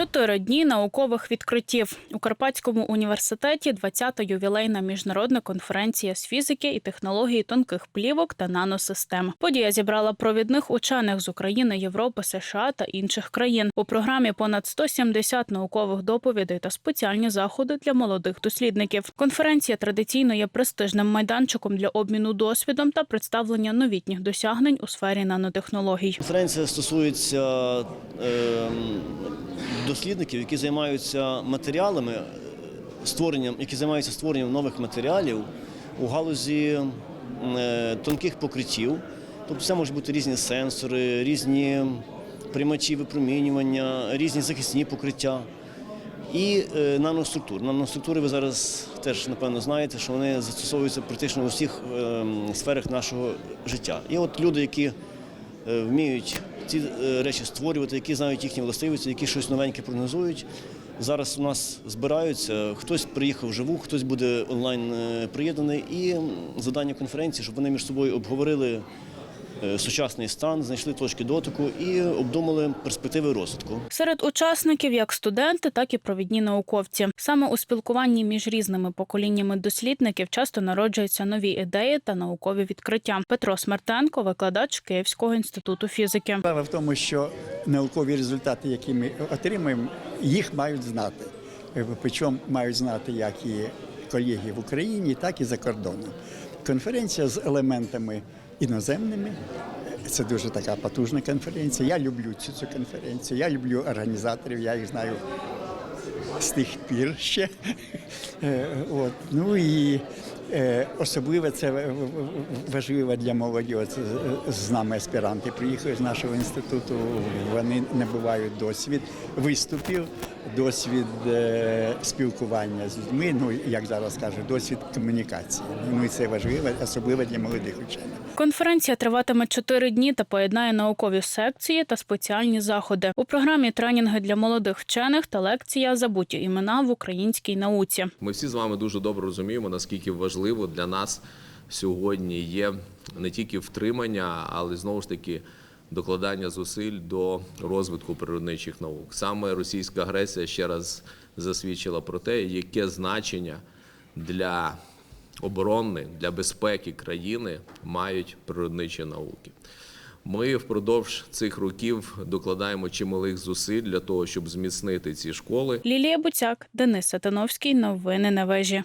Чотири дні наукових відкриттів у Карпатському університеті 20-та ювілейна міжнародна конференція з фізики і технології тонких плівок та наносистем. Подія зібрала провідних учених з України, Європи, США та інших країн. У програмі понад 170 наукових доповідей та спеціальні заходи для молодих дослідників. Конференція традиційно є престижним майданчиком для обміну досвідом та представлення новітніх досягнень у сфері нанотехнологій. Конференція стосується е, дослідників, які займаються матеріалами, е, створенням, які займаються створенням нових матеріалів у галузі е, тонких покриттів. Тобто це можуть бути різні сенсори, різні приймачі випромінювання, різні захисні покриття. І е, наноструктур. Наноструктури ви зараз теж напевно знаєте, що вони застосовуються практично у всіх е, сферах нашого життя. І от люди, які вміють ці е, речі створювати, які знають їхні властивості, які щось новеньке прогнозують. Зараз у нас збираються. Хтось приїхав вживу, хтось буде онлайн е, приєднаний. І завдання конференції, щоб вони між собою обговорили е, сучасний стан, знайшли точки дотику і обдумали перспективи розвитку. Серед учасників як студенти, так і провідні науковці. Саме у спілкуванні між різними поколіннями дослідників часто народжуються нові ідеї та наукові відкриття. Петро Смертенко, викладач Київського інституту фізики. Справа в тому, що наукові результати, які ми отримуємо, їх мають знати. Е, Причому мають знати як і колеги в Україні, так і за кордоном. Конференція з елементами іноземними. Це дуже така потужна конференція. Я люблю цю, цю конференцію. Я люблю організаторів, я їх знаю з тих пір ще. Е, От. Ну і е, особливо це важливо для молоді. От з- з нами аспіранти приїхали з нашого інституту. Вони набувають досвід виступів, досвід е, спілкування з людьми. Ну як зараз кажуть, досвід комунікації. Ну і це важливо, особливо для молодих учених. Конференція триватиме чотири дні та поєднає наукові секції та спеціальні заходи. У програмі тренінги для молодих вчених та лекція забуті імена в українській науці. Ми всі з вами дуже добре розуміємо, наскільки важливо для нас сьогодні є не тільки втримання, але знову ж таки докладання зусиль до розвитку природничих наук. Саме російська агресія ще раз засвідчила про те, яке значення для оборони, для безпеки країни мають природничі науки. Ми впродовж цих років докладаємо чималих зусиль для того, щоб зміцнити ці школи. Лілія Буцяк, Денис Сатановський. Новини на вежі.